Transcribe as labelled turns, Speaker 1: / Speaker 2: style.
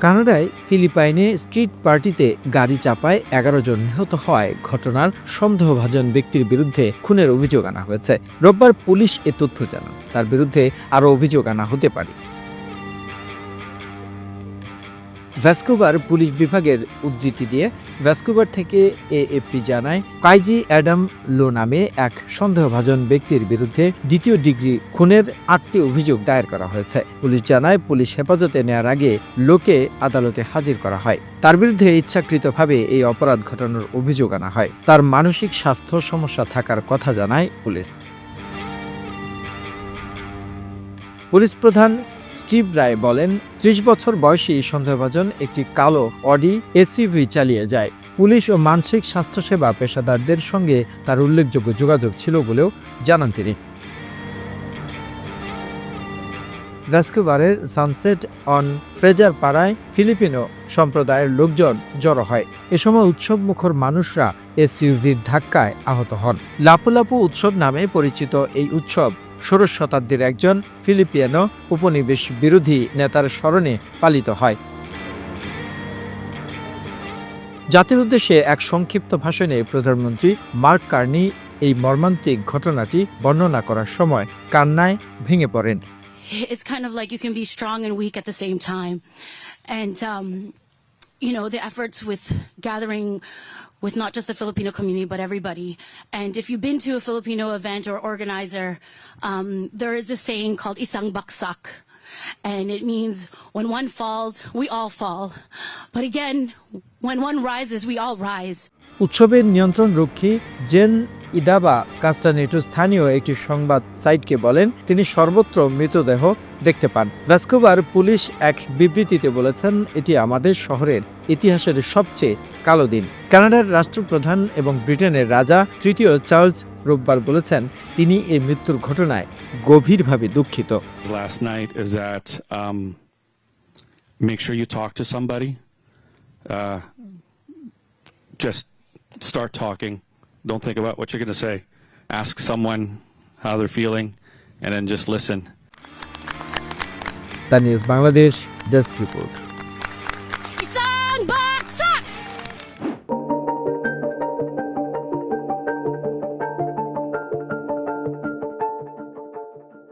Speaker 1: কানাডায় ফিলিপাইনে স্ট্রিট পার্টিতে গাড়ি চাপায় এগারো জন নিহত হওয়ায় ঘটনার সন্দেহভাজন ব্যক্তির বিরুদ্ধে খুনের অভিযোগ আনা হয়েছে। রোববার পুলিশ এ তথ্য জানান তার বিরুদ্ধে আরও অভিযোগ আনা হতে পারে। ভ্যাস্কোবার পুলিশ বিভাগের উদ্ধৃতি দিয়ে ভ্যাস্কোবার থেকে এএফপি জানায়, কাইজি অ্যাডাম লো নামে এক সন্দেহভাজন ব্যক্তির বিরুদ্ধে দ্বিতীয় ডিগ্রি খুনের আটটি অভিযোগ দায়ের করা হয়েছে। পুলিশ জানায়, পুলিশ হেফাজতে নেওয়ার আগে লোকে আদালতে হাজির করা হয়। তার বিরুদ্ধে ইচ্ছাকৃতভাবে এই অপরাধ ঘটানোর অভিযোগ আনা হয়। তার মানসিক স্বাস্থ্য সমস্যা থাকার কথা জানায় পুলিশ। পুলিশ প্রধান স্টিভ রায় বলেন, ত্রিশ বছর বয়সী সন্দেহভাজন একটি কালো অডি এসইভি চালিয়ে যায়। পুলিশ ও মানসিক স্বাস্থ্যসেবা পেশাদারদের সঙ্গে তার উল্লেখযোগ্য যোগাযোগ ছিল বলেও জানান তিনি। ভ্যাস্কুবারের সানসেট অন ফ্রেজার পাড়ায় ফিলিপিনো সম্প্রদায়ের লোকজন জড়ো হয়। এ সময় উৎসব মুখর মানুষরা এসইউভির ধাক্কায় আহত হন। লাপু লাপু উৎসব নামে পরিচিত এই উৎসব ষোড়শ শতাব্দীর একজন ফিলিপিয়ানো উপনিবেশ বিরোধী নেতার স্মরণে পালিত হয় জাতির উদ্দেশ্যে এক সংক্ষিপ্ত ভাষণে প্রধানমন্ত্রী মার্ক কার্নি এই মর্মান্তিক ঘটনাটি বর্ণনা করার সময় কান্নায় ভেঙে পড়েন
Speaker 2: it's kind of like you can be strong and weak at the same time. And, um, you know, the efforts with gathering with not just the Filipino community, but everybody. And if you've been to a Filipino event or organizer, um, there is a saying called isang baksak. And it means when one falls, we all fall. But again, when one rises, we all rise.
Speaker 1: উৎসবের নিয়ন্ত্রণ রক্ষী gen ইদাবা কাস্টানেটো স্থানীয় একটি সংবাদ সাইটকে বলেন তিনি সর্বত্র মৃতদেহ দেখতে পান ভ্যাস্কোবার পুলিশ এক বিবৃতিতে বলেছেন এটি আমাদের শহরের ইতিহাসের সবচেয়ে কালো দিন কানাডার রাষ্ট্রপ্রধান এবং ব্রিটেনের রাজা তৃতীয় চার্লস রোববার বলেছেন তিনি এই মৃত্যুর ঘটনায় গভীরভাবে দুঃখিত
Speaker 3: um, make sure you talk to somebody. Uh, just start talking. Don't think about what you're going to say. Ask someone how they're feeling and then just listen.
Speaker 1: The Bangladesh Desk Report.